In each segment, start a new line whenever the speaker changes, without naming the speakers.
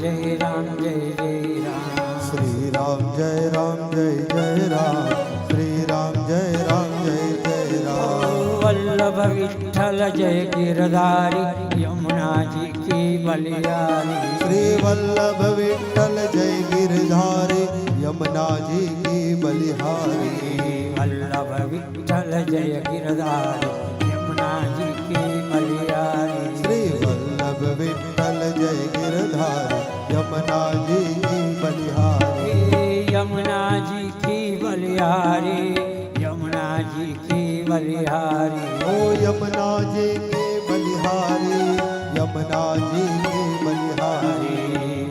जय राम जय जय राम। श्री
राम जय राम जय जय राम। श्री राम जय राम जय जय राम। वल्लभ
विठ्ठल जय गिरधारी यमुना जी की बलियारी
श्री वल्लभ विठ्ठल जय गिरधारी यमुना जी की बलिहारी।
वल्लभ विठ्ठल जय गिरधारी यमुना जी की बलिहारी।
श्री वल्लभ विठ्ठल जय गिरधारी। यमुना जी की बलिहारी।
यमुना जी की बलिहारी यमुना जी की बलिहारी।
ओ यमुना जी की बलिहारी यमुना जी की बलिहारी।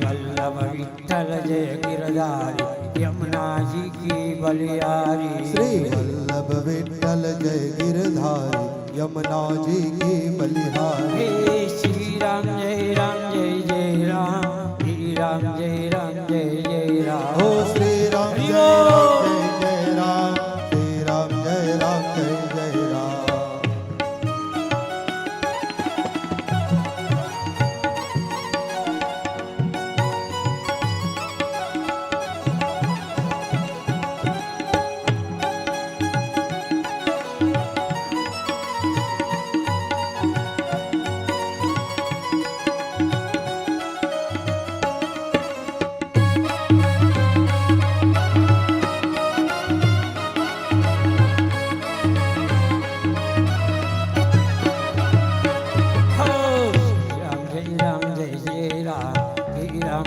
वल्लभ विठ्ठल जय गिरधारी यमुना जी की बलिहारी।
श्री वल्लभ विठ्ठल जय गिरधारी यमुना जी की बलिहारी।
श्री राम जय राम जय जय राम।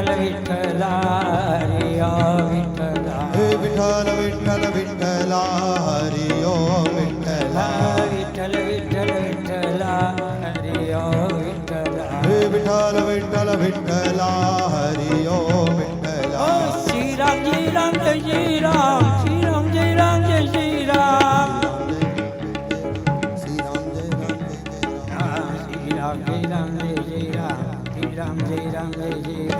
விட்டல விட்டலா ஹரியோ விட்டலா
ஹே விட்டல விட்டல விட்டலா ஹரியோ விட்டலா விட்டல
விட்டல விட்டலா ஹரியோ விட்டலா ஹே விட்டல விட்டல விட்டலா ஹரியோ விட்டலா ஸ்ரீராம் ஸ்ரீராம் ஜெய் ஸ்ரீராம்
ஸ்ரீராம் ஜெய் ராம் ஜெய் ஸ்ரீராம் ஸ்ரீராம் ஜெய் ராம் ஜெய் ஸ்ரீராம் ஜெய் ராம்
ஜெய் ஸ்ரீராம் ஜெய் ராம் ஜெய் ராம் ஜெய் ராம் ஜெய் ராம்